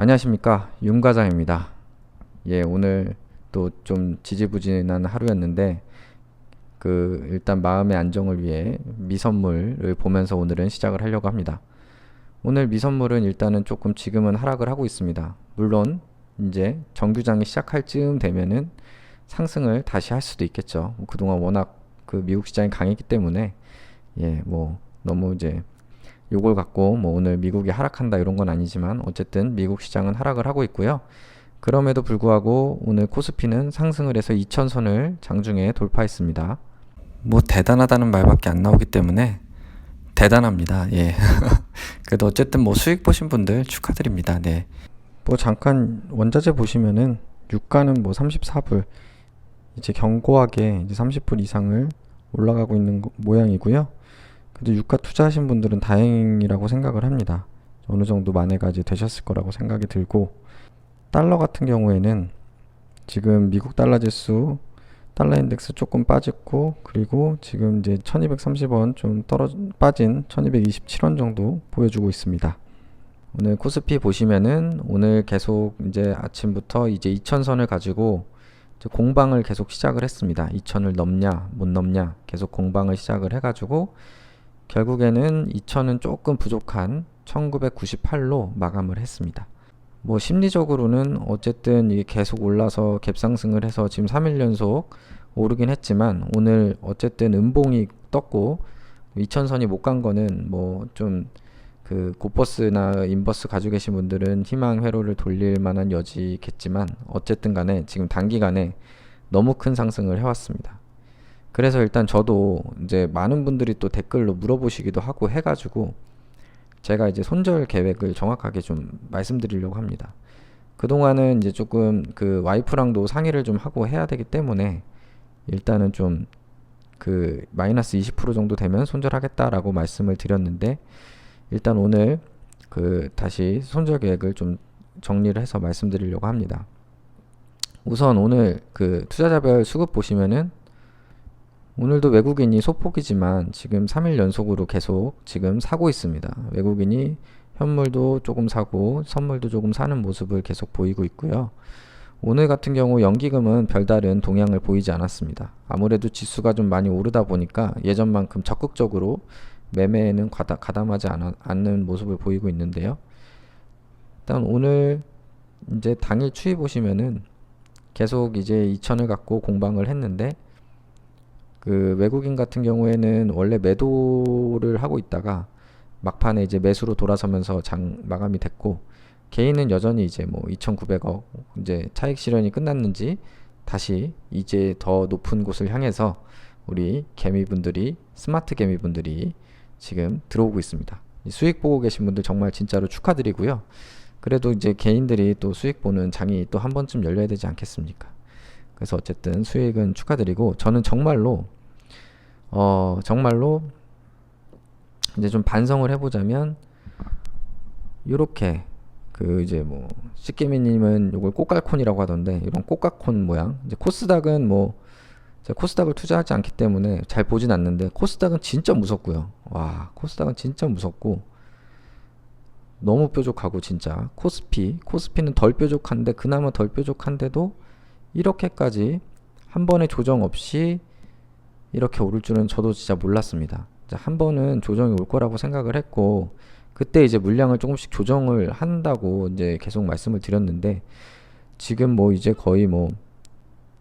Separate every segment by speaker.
Speaker 1: 안녕하십니까 윤과장입니다. 예 오늘 또 좀 지지부진한 하루였는데 그 일단 마음의 안정을 위해 미선물을 보면서 오늘은 시작을 하려고 합니다. 오늘 미선물은 일단은 조금 지금은 하락을 하고 있습니다. 물론 이제 정규장이 시작할 즈음 되면은 상승을 다시 할 수도 있겠죠. 그동안 워낙 그 미국 시장이 강했기 때문에 예 뭐 너무 이제 요걸 갖고 뭐 오늘 미국이 하락한다 이런 건 아니지만 어쨌든 미국 시장은 하락을 하고 있고요. 그럼에도 불구하고 오늘 코스피는 상승을 해서 2000선을 장중에 돌파했습니다. 뭐 대단하다는 말밖에 안 나오기 때문에 대단합니다. 예. 그래도 어쨌든 뭐 수익 보신 분들 축하드립니다. 네. 뭐 잠깐 원자재 보시면은 유가는 뭐 34불 이제 견고하게 이제 30불 이상을 올라가고 있는 거- 모양이고요. 그래도 유가 투자하신 분들은 다행이라고 생각을 합니다. 어느 정도 만회가 이제 되셨을 거라고 생각이 들고 달러 같은 경우에는 지금 미국 달러 지수 달러 인덱스 조금 빠졌고 그리고 지금 이제 1230원 좀 떨어져 빠진 1227원 정도 보여주고 있습니다. 오늘 코스피 보시면은 오늘 계속 이제 아침부터 이제 2000선을 가지고 공방을 계속 시작을 했습니다. 2000을 넘냐 못 넘냐 계속 공방을 시작을 해가지고 결국에는 2000은 조금 부족한 1998로 마감을 했습니다. 뭐 심리적으로는 어쨌든 이게 계속 올라서 갭상승을 해서 지금 3일 연속 오르긴 했지만 오늘 어쨌든 음봉이 떴고 2000선이 못 간 거는 뭐 좀 그 고버스나 인버스 가지고 계신 분들은 희망 회로를 돌릴 만한 여지겠지만 어쨌든 간에 지금 단기간에 너무 큰 상승을 해왔습니다. 그래서 일단 저도 이제 많은 분들이 또 댓글로 물어보시기도 하고 해가지고 제가 이제 손절 계획을 정확하게 좀 말씀드리려고 합니다. 그동안은 이제 조금 그 와이프랑도 상의를 좀 하고 해야 되기 때문에 일단은 좀 그 마이너스 20% 정도 되면 손절하겠다라고 말씀을 드렸는데 일단 오늘 그 다시 손절 계획을 좀 정리를 해서 말씀드리려고 합니다. 우선 오늘 그 투자자별 수급 보시면은 오늘도 외국인이 소폭이지만 지금 3일 연속으로 계속 지금 사고 있습니다. 외국인이 현물도 조금 사고 선물도 조금 사는 모습을 계속 보이고 있고요. 오늘 같은 경우 연기금은 별다른 동향을 보이지 않았습니다. 아무래도 지수가 좀 많이 오르다 보니까 예전만큼 적극적으로 매매에는 가다, 가담하지 않아, 않는 모습을 보이고 있는데요. 일단 오늘 이제 당일 추이 보시면은 계속 이제 2천을 갖고 공방을 했는데 그 외국인 같은 경우에는 원래 매도를 하고 있다가 막판에 이제 매수로 돌아서면서 장 마감이 됐고 개인은 여전히 이제 뭐 2,900억 이제 차익 실현이 끝났는지 다시 이제 더 높은 곳을 향해서 우리 개미분들이 스마트 개미분들이 지금 들어오고 있습니다. 이 수익 보고 계신 분들 정말 진짜로 축하드리고요. 그래도 이제 개인들이 또 수익 보는 장이 또 한 번쯤 열려야 되지 않겠습니까? 그래서 어쨌든 수익은 축하드리고 저는 정말로 어 정말로 이제 좀 반성을 해보자면 요렇게 그 이제 뭐 씨게미님은 요걸 꽃갈콘이라고 하던데 이런 꽃갈콘 모양 이제 코스닥은 뭐 코스닥을 투자하지 않기 때문에 잘 보진 않는데 코스닥은 진짜 무섭고요. 와 코스닥은 진짜 무섭고 너무 뾰족하고 진짜 코스피 코스피는 덜 뾰족한데 그나마 덜 뾰족한데도 이렇게까지 한 번의 조정 없이 이렇게 오를 줄은 저도 진짜 몰랐습니다. 한 번은 조정이 올 거라고 생각을 했고 그때 이제 물량을 조금씩 조정을 한다고 이제 계속 말씀을 드렸는데 지금 뭐 이제 거의 뭐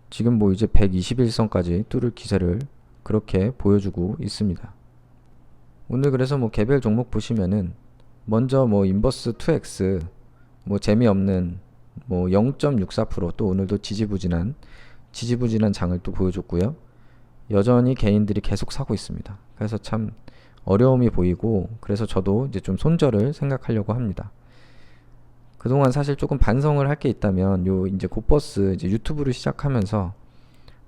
Speaker 1: 지금 뭐 이제 121선까지 뚫을 기세를 그렇게 보여주고 있습니다. 오늘 그래서 뭐 개별 종목 보시면은 먼저 뭐 인버스 2X 뭐 재미없는 뭐 0.64%또 오늘도 지지부진한 지지부진한 장을 또 보여줬고요. 여전히 개인들이 계속 사고 있습니다. 그래서 참 어려움이 보이고 그래서 저도 이제 좀 손절을 생각하려고 합니다. 그동안 사실 조금 반성을 할 게 있다면 요 이제 곧버스 이제 유튜브를 시작하면서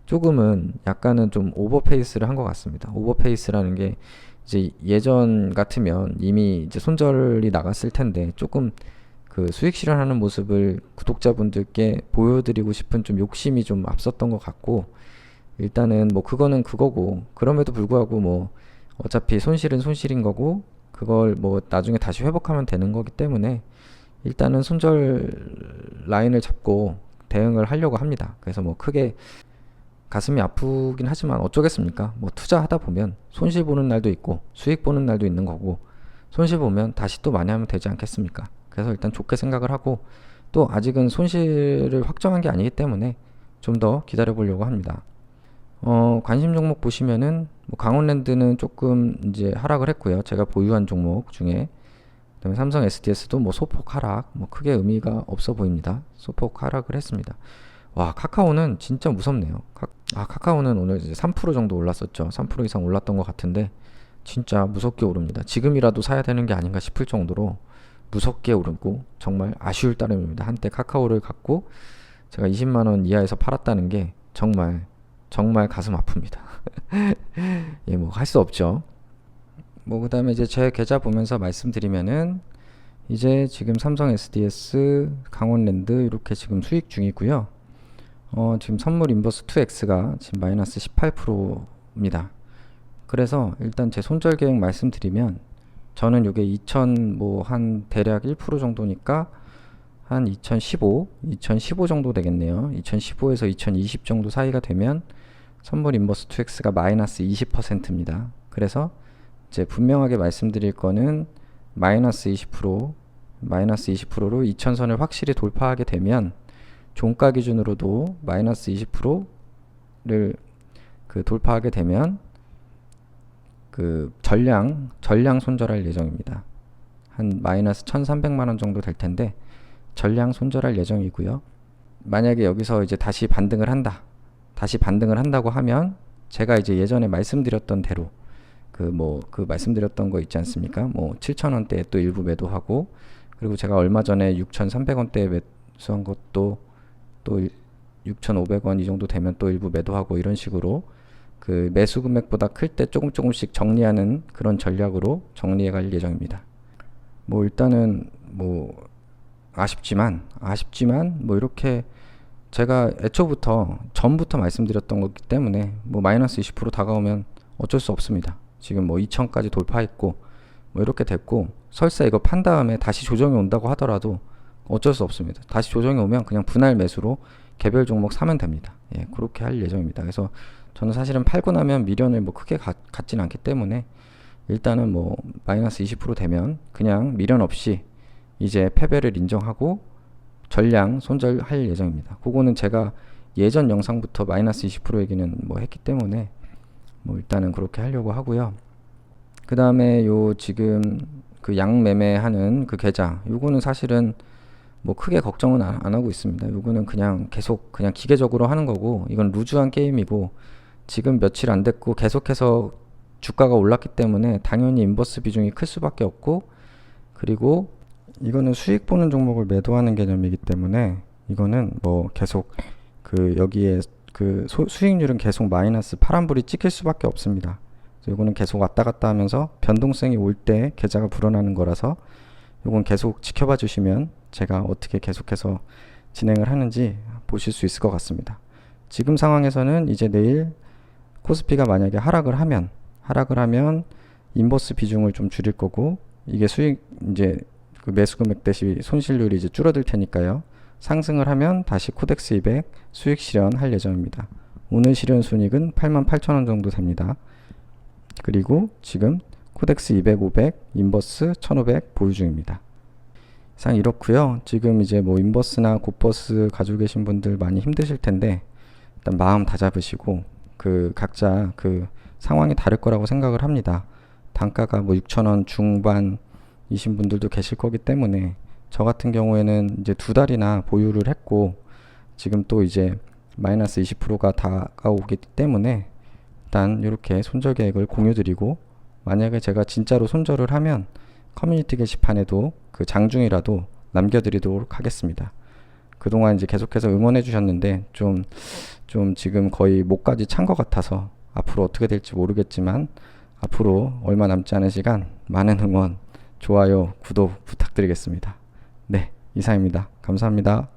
Speaker 1: 조금은 약간은 좀 오버페이스를 한 것 같습니다. 오버페이스라는 게 이제 예전 같으면 이미 이제 손절이 나갔을 텐데 조금 그 수익 실현하는 모습을 구독자분들께 보여드리고 싶은 좀 욕심이 좀 앞섰던 것 같고 일단은 뭐 그거는 그거고 그럼에도 불구하고 뭐 어차피 손실은 손실인 거고 그걸 뭐 나중에 다시 회복하면 되는 거기 때문에 일단은 손절 라인을 잡고 대응을 하려고 합니다. 그래서 뭐 크게 가슴이 아프긴 하지만 어쩌겠습니까? 뭐 투자하다 보면 손실 보는 날도 있고 수익 보는 날도 있는 거고 손실 보면 다시 또 많이 하면 되지 않겠습니까? 그래서 일단 좋게 생각을 하고 또 아직은 손실을 확정한 게 아니기 때문에 좀 더 기다려 보려고 합니다. 어, 관심 종목 보시면은 뭐 강원랜드는 조금 이제 하락을 했고요. 제가 보유한 종목 중에 그다음에 삼성 SDS도 뭐 소폭 하락, 뭐 크게 의미가 없어 보입니다. 소폭 하락을 했습니다. 와 카카오는 진짜 무섭네요. 카, 아 카카오는 오늘 이제 3% 정도 올랐었죠. 3% 이상 올랐던 것 같은데 진짜 무섭게 오릅니다. 지금이라도 사야 되는 게 아닌가 싶을 정도로 무섭게 오르고 정말 아쉬울 따름입니다. 한때 카카오를 갖고 제가 20만 원 이하에서 팔았다는 게 정말 정말 가슴 아픕니다. 예, 뭐 할 수 없죠. 뭐 그다음에 이제 제 계좌 보면서 말씀드리면은 이제 지금 삼성 SDS, 강원랜드 이렇게 지금 수익 중이고요. 어, 지금 선물 인버스 2X가 지금 마이너스 18%입니다. 그래서 일단 제 손절 계획 말씀드리면 저는 요게 2000 뭐 한 대략 1% 정도니까 한 2015, 2015 정도 되겠네요. 2015에서 2020 정도 사이가 되면 선물 인버스 2X가 마이너스 20%입니다. 그래서 이제 분명하게 말씀드릴 거는 마이너스 20% 마이너스 20%로 2000선을 확실히 돌파하게 되면 종가 기준으로도 마이너스 20%를 그 돌파하게 되면 그 전량 전량 손절할 예정입니다. 한 마이너스 1,300만 원 정도 될 텐데 전량 손절할 예정이고요. 만약에 여기서 이제 다시 반등을 한다. 다시 반등을 한다고 하면 제가 이제 예전에 말씀드렸던 대로 그 뭐그 말씀드렸던 거 있지 않습니까? 뭐 7,000원대에 또 일부 매도하고 그리고 제가 얼마 전에 6,300원대에 매수한 것도 또 6,500원 이 정도 되면 또 일부 매도하고 이런 식으로 그 매수 금액보다 클 때 조금 조금씩 정리하는 그런 전략으로 정리해 갈 예정입니다. 뭐 일단은 뭐 아쉽지만 아쉽지만 뭐 이렇게 제가 애초부터 전부터 말씀드렸던 거기 때문에 뭐 마이너스 20% 다가오면 어쩔 수 없습니다. 지금 뭐 2천까지 돌파했고 뭐 이렇게 됐고 설사 이거 판 다음에 다시 조정이 온다고 하더라도 어쩔 수 없습니다. 다시 조정이 오면 그냥 분할 매수로 개별 종목 사면 됩니다. 예, 그렇게 할 예정입니다. 그래서 저는 사실은 팔고 나면 미련을 뭐 크게 가, 갖진 않기 때문에 일단은 뭐 마이너스 20% 되면 그냥 미련 없이 이제 패배를 인정하고 전량 손절할 예정입니다. 그거는 제가 예전 영상부터 마이너스 20% 얘기는 뭐 했기 때문에 뭐 일단은 그렇게 하려고 하고요. 그 다음에 요 지금 그 양매매하는 그 계좌 요거는 사실은 뭐 크게 걱정은 안, 안 하고 있습니다. 요거는 그냥 계속 그냥 기계적으로 하는 거고 이건 루즈한 게임이고 지금 며칠 안 됐고 계속해서 주가가 올랐기 때문에 당연히 인버스 비중이 클 수밖에 없고 그리고 이거는 수익 보는 종목을 매도하는 개념이기 때문에 이거는 뭐 계속 그 여기에 그 소, 수익률은 계속 마이너스 파란불이 찍힐 수밖에 없습니다. 이거는 계속 왔다 갔다 하면서 변동성이 올 때 계좌가 불어나는 거라서 이건 계속 지켜봐 주시면 제가 어떻게 계속해서 진행을 하는지 보실 수 있을 것 같습니다. 지금 상황에서는 이제 내일 코스피가 만약에 하락을 하면 하락을 하면 인버스 비중을 좀 줄일 거고 이게 수익 이제 그 매수 금액 대시 손실률이 이제 줄어들 테니까요. 상승을 하면 다시 코덱스 200 수익 실현할 예정입니다. 오늘 실현 순익은 88,000원 정도 됩니다. 그리고 지금 코덱스 200, 500, 인버스 1500 보유 중입니다. 이상 이렇고요. 지금 이제 뭐 인버스나 곱버스 가지고 계신 분들 많이 힘드실 텐데 일단 마음 다잡으시고 그 각자 그 상황이 다를 거라고 생각을 합니다. 단가가 뭐 6,000원 중반이신 분들도 계실 거기 때문에 저 같은 경우에는 이제 두 달이나 보유를 했고 지금 또 이제 마이너스 20%가 다가오기 때문에 일단 이렇게 손절 계획을 공유 드리고 만약에 제가 진짜로 손절을 하면 커뮤니티 게시판에도 그 장중이라도 남겨드리도록 하겠습니다. 그동안 이제 계속해서 응원해 주셨는데 좀, 좀 지금 거의 목까지 찬 것 같아서 앞으로 어떻게 될지 모르겠지만 앞으로 얼마 남지 않은 시간 많은 응원, 좋아요, 구독 부탁드리겠습니다. 네, 이상입니다. 감사합니다.